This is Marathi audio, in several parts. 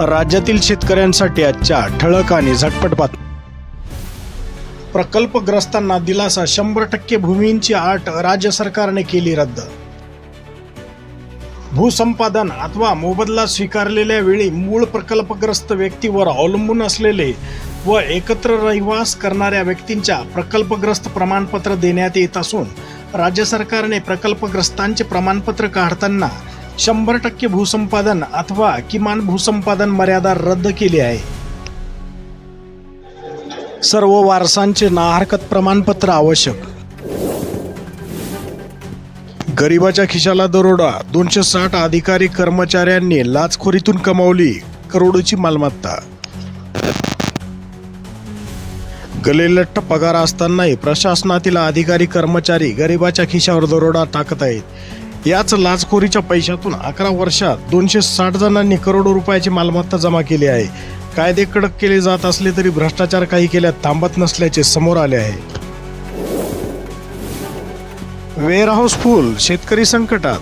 राज्यातील शेतकऱ्यांसाठी आजच्या ठळक आणि झटपट बातमी. प्रकल्पग्रस्तांना दिलासा शंभर टक्के भूमींची आट राज्य सरकारने केली रद्द. भूसंपादन अथवा मोबदला स्वीकारलेल्या वेळी मूळ प्रकल्पग्रस्त व्यक्तीवर अवलंबून असलेले व एकत्र रहिवास करणाऱ्या व्यक्तींच्या प्रकल्पग्रस्त प्रमाणपत्र देण्यात येत असून राज्य सरकारने प्रकल्पग्रस्तांचे प्रमाणपत्र काढताना शंभर टक्के भूसंपादन अथवा किमान भूसंपादन मर्यादा रद्द केली आहे. सर्व वारसांचे नाहरकत प्रमाणपत्र आवश्यक. गरिबाच्या खिशाला दरोडा दोनशे साठ अधिकारी कर्मचाऱ्यांनी लाचखोरीतून कमावली करोडोची मालमत्ता. गलेलठ्ठ पगार असतानाही प्रशासनातील अधिकारी कर्मचारी गरिबाच्या खिशावर दरोडा टाकत आहेत. याच लाचखोरीच्या पैशातून अकरा वर्षात दोनशे साठ जणांनी करोडो रुपयाची मालमत्ता जमा केली आहे. कायदे कडक केले जात असले तरी भ्रष्टाचार काही केल्यात थांबत नसल्याचे समोर आले आहे. वेअरहाऊस फुल शेतकरी संकटात.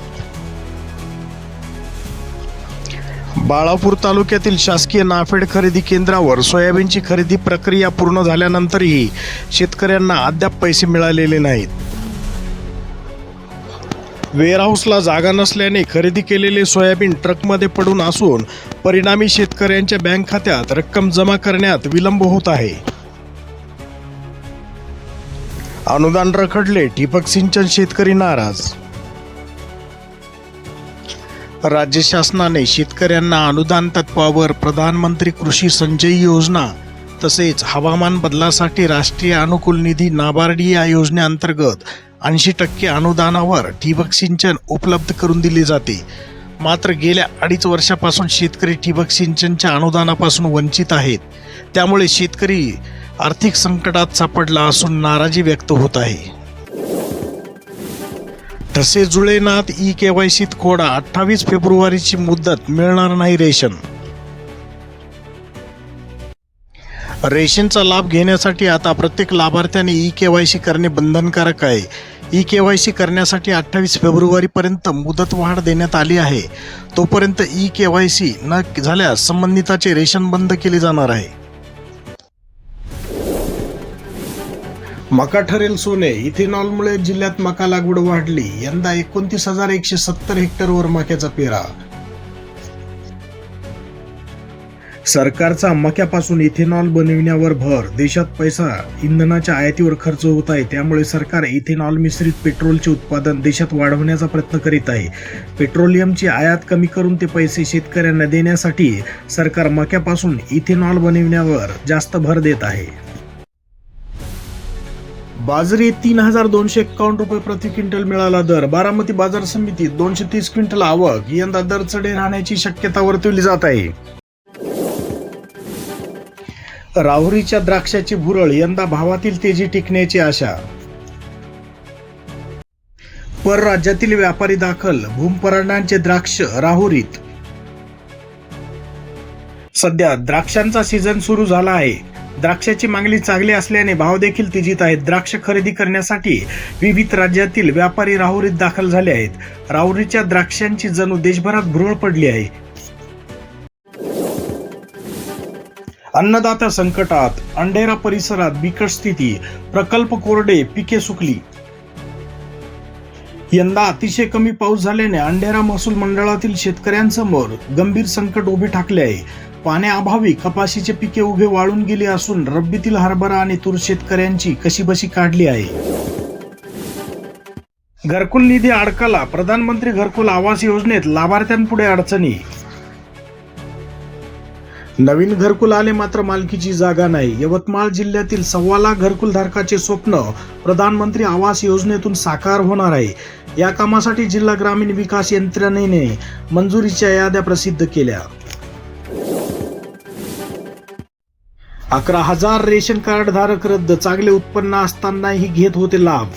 बाळापूर तालुक्यातील शासकीय नाफेड खरेदी केंद्रावर सोयाबीनची खरेदी प्रक्रिया पूर्ण झाल्यानंतरही शेतकऱ्यांना अद्याप पैसे मिळालेले नाहीत. वेअरहाऊसला जागा नसल्याने खरेदी केलेले सोयाबीन ट्रकमध्ये पडून असून परिणामी शेतकऱ्यांच्या बँक खात्यात रक्कम जमा करण्यात विलंब होत आहे. अनुदान रखडले ठिबक सिंचन शेतकरी नाराज. राज्य शासनाने शेतकऱ्यांना अनुदान तत्वावर प्रधानमंत्री कृषी संचयी योजना तसेच हवामान बदलासाठी राष्ट्रीय अनुकूल निधी नाबार्डी या योजनेअंतर्गत ऐंशी टक्के अनुदानावर ठिबक सिंचन उपलब्ध करून दिले जाते. मात्र गेल्या अडीच वर्षापासून शेतकरी ठिबक सिंचनच्या अनुदानापासून वंचित आहेत. त्यामुळे शेतकरी आर्थिक संकटात सापडला असून नाराजी व्यक्त होत आहे. ठसे जुळेनाथ ई के वाय सीत खोडा अठ्ठावीस फेब्रुवारीची मुदत मिळणार नाही रेशन. रेशनचा लाभ घेण्यासाठी आता प्रत्येक लाभार्थ्याने ई के वाय सी करणे बंधनकारक आहे. ई के वाय सी करण्यासाठी अठ्ठावीस फेब्रुवारीपर्यंत मुदत वाढ देण्यात आली आहे. तोपर्यंत ई के वाय सी न झाल्यास संबंधिताचे रेशन बंद केले जाणार आहे. मका ठरेल सोने इथेनॉलमुळे जिल्ह्यात मका लागवड वाढली. यंदा एकोणतीस हजार एकशे सत्तर हेक्टरवर मक्याचा पेरा. सरकारचा मक्यापासून इथेनॉल बनविण्यावर भर देशात पैसा इंधनाच्या आयातीवर खर्च होत आहे त्यामुळे सरकार इथेनॉल मिश्रित पेट्रोलचे उत्पादन देशात वाढवण्याचा प्रयत्न करीत आहे. पेट्रोलियमची आयात कमी करून ते पैसे शेतकऱ्यांना देण्यासाठी सरकार मक्यापासून इथेनॉल बनविण्यावर जास्त भर देत आहे. बाजरी तीन हजार दोनशे एक्कावन्न रुपये प्रति क्विंटल मिळाला दर. बारामती बाजार समितीत दोनशे तीस क्विंटल आवक यंदा दर चढे राहण्याची शक्यता वर्तवली जात आहे. राहुरीच्या द्राक्षाची भुरळ यंदा भावातील तेजी टिकण्याची आशा. परराज्यातील व्यापारी दाखल भूमपराणांचे द्राक्ष राहुरीत. सध्या द्राक्षांचा सीझन सुरू झाला आहे. द्राक्षाची मागणी चांगली असल्याने भाव देखील तेजीत आहेत. द्राक्ष खरेदी करण्यासाठी विविध राज्यातील व्यापारी राहुरीत दाखल झाले आहेत. राहुरीच्या द्राक्षांची जणू देशभरात भुरळ पडली आहे. अन्नदाता संकटात अंडेरा परिसरात बिकट स्थिती प्रकल्प कोरडे पिके सुकली. यंदा अतिशय कमी पाऊस झाल्याने अंडेरा महसूल मंडळातील शेतकऱ्यांसमोर गंभीर संकट उभे ठाकले आहे. पाण्याअभावी कपाशीचे पिके उभे वाळून गेले असून रब्बीतील हरभरा आणि तूर शेतकऱ्यांची कशीबशी काढली आहे. घरकुल निधी अडकला प्रधानमंत्री घरकुल आवास योजनेत लाभार्थ्यांपुढे अडचणी नवीन घरकुल आले मात्र मालकीची जागा नाही. यवतमाळ जिल्ह्यातील सव्वा लाख घरकुल धारकाचे स्वप्न प्रधानमंत्री आवास योजनेतून साकार होणार आहे. या कामासाठी जिल्हा ग्रामीण विकास यंत्रणेने मंजुरीच्या याद्या प्रसिद्ध केल्या. अकरा हजार रेशन कार्ड धारक रद्द चांगले उत्पन्न असतानाही घेत होते लाभ.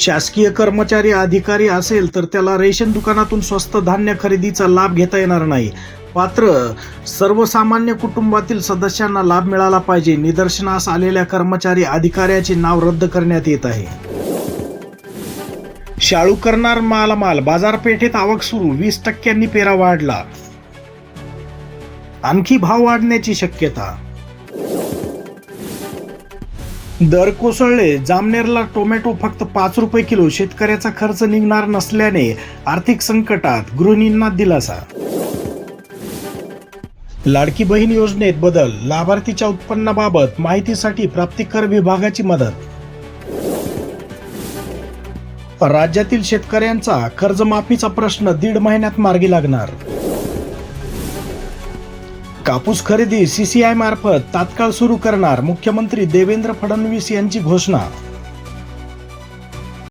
शासकीय कर्मचारी अधिकारी असेल तर त्याला रेशन दुकानातून स्वस्त धान्य खरेदीचा लाभ घेता येणार नाही. मात्र सर्वसामान्य कुटुंबातील सदस्यांना लाभ मिळाला पाहिजे. निदर्शनास आलेल्या कर्मचारी अधिकाऱ्याचे नाव रद्द करण्यात येत आहे. शाळू करणार मालामाल. बाजारपेठेत आवक सुरू. वीस टक्क्यांनी पेरा वाढला. आणखी भाव वाढण्याची शक्यता दर कोसळले जामनेरला टोमॅटो फक्त पाच रुपये किलो शेतकऱ्याचा खर्च निघणार नसल्याने आर्थिक संकटात गृहिणींना दिलासा. लाडकी बहीण योजनेत बदल लाभार्थीच्या उत्पन्नाबाबत माहितीसाठी प्राप्तिकर विभागाची मदत. राज्यातील शेतकऱ्यांचा कर्जमाफीचा प्रश्न दीड महिन्यात मार्गी लागणार. कापूस खरेदी सीसीआय मार्फत तात्काळ सुरू करणार मुख्यमंत्री देवेंद्र फडणवीस यांची घोषणा.